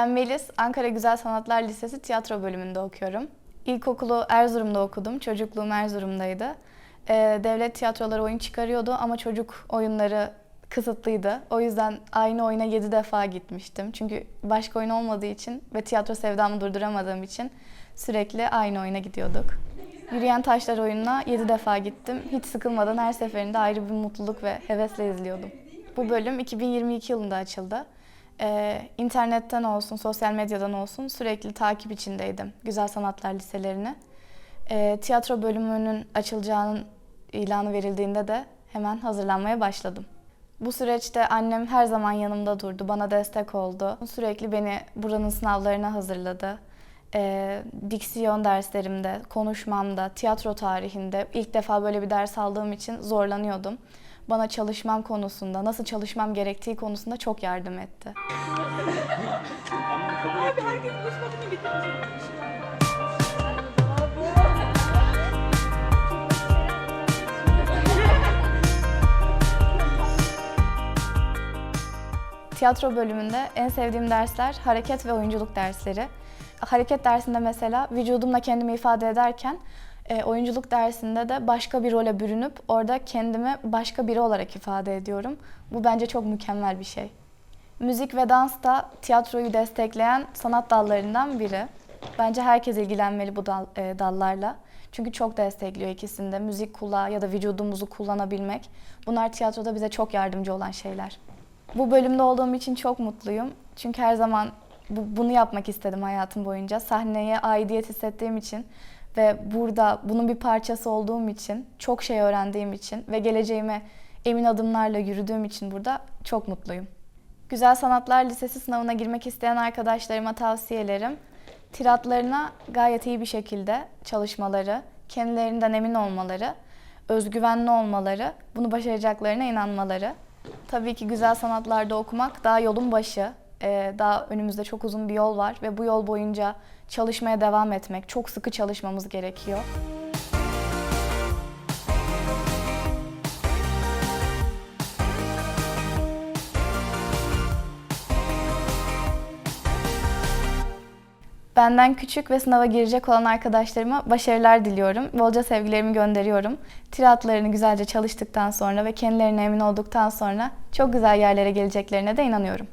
Ben Melis, Ankara Güzel Sanatlar Lisesi tiyatro bölümünde okuyorum. İlkokulu Erzurum'da okudum, çocukluğum Erzurum'daydı. Ee, devlet tiyatroları oyun çıkarıyordu ama çocuk oyunları kısıtlıydı. O yüzden aynı oyuna 7 defa gitmiştim. Çünkü başka oyun olmadığı için ve tiyatro sevdamı durduramadığım için sürekli aynı oyuna gidiyorduk. Yürüyen Taşlar oyununa 7 defa gittim. Hiç sıkılmadan her seferinde ayrı bir mutluluk ve hevesle izliyordum. Bu bölüm 2022 yılında açıldı. Ee, internetten olsun, sosyal medyadan olsun sürekli takip içindeydim Güzel Sanatlar Liselerini. Ee, tiyatro bölümünün açılacağının ilanı verildiğinde de hemen hazırlanmaya başladım. Bu süreçte annem her zaman yanımda durdu, bana destek oldu. Sürekli beni buranın sınavlarına hazırladı. Ee, diksiyon derslerimde, konuşmamda, tiyatro tarihinde ilk defa böyle bir ders aldığım için zorlanıyordum. Bana çalışmam konusunda, nasıl çalışmam gerektiği konusunda çok yardım etti. Abi herkes buluşmasını bitirmiş. Tiyatro bölümünde en sevdiğim dersler hareket ve oyunculuk dersleri. Hareket dersinde mesela vücudumla kendimi ifade ederken e, oyunculuk dersinde de başka bir role bürünüp orada kendimi başka biri olarak ifade ediyorum. Bu bence çok mükemmel bir şey. Müzik ve dans da tiyatroyu destekleyen sanat dallarından biri. Bence herkes ilgilenmeli bu dal, e, dallarla. Çünkü çok destekliyor ikisinde. Müzik kulağı ya da vücudumuzu kullanabilmek. Bunlar tiyatroda bize çok yardımcı olan şeyler. Bu bölümde olduğum için çok mutluyum. Çünkü her zaman bu- bunu yapmak istedim hayatım boyunca. Sahneye aidiyet hissettiğim için ve burada bunun bir parçası olduğum için, çok şey öğrendiğim için ve geleceğime emin adımlarla yürüdüğüm için burada çok mutluyum. Güzel Sanatlar Lisesi sınavına girmek isteyen arkadaşlarıma tavsiyelerim. Tiratlarına gayet iyi bir şekilde çalışmaları, kendilerinden emin olmaları, özgüvenli olmaları, bunu başaracaklarına inanmaları. Tabii ki güzel sanatlarda okumak daha yolun başı. Ee, daha önümüzde çok uzun bir yol var ve bu yol boyunca çalışmaya devam etmek, çok sıkı çalışmamız gerekiyor. Benden küçük ve sınava girecek olan arkadaşlarıma başarılar diliyorum. Bolca sevgilerimi gönderiyorum. Tiratlarını güzelce çalıştıktan sonra ve kendilerine emin olduktan sonra çok güzel yerlere geleceklerine de inanıyorum.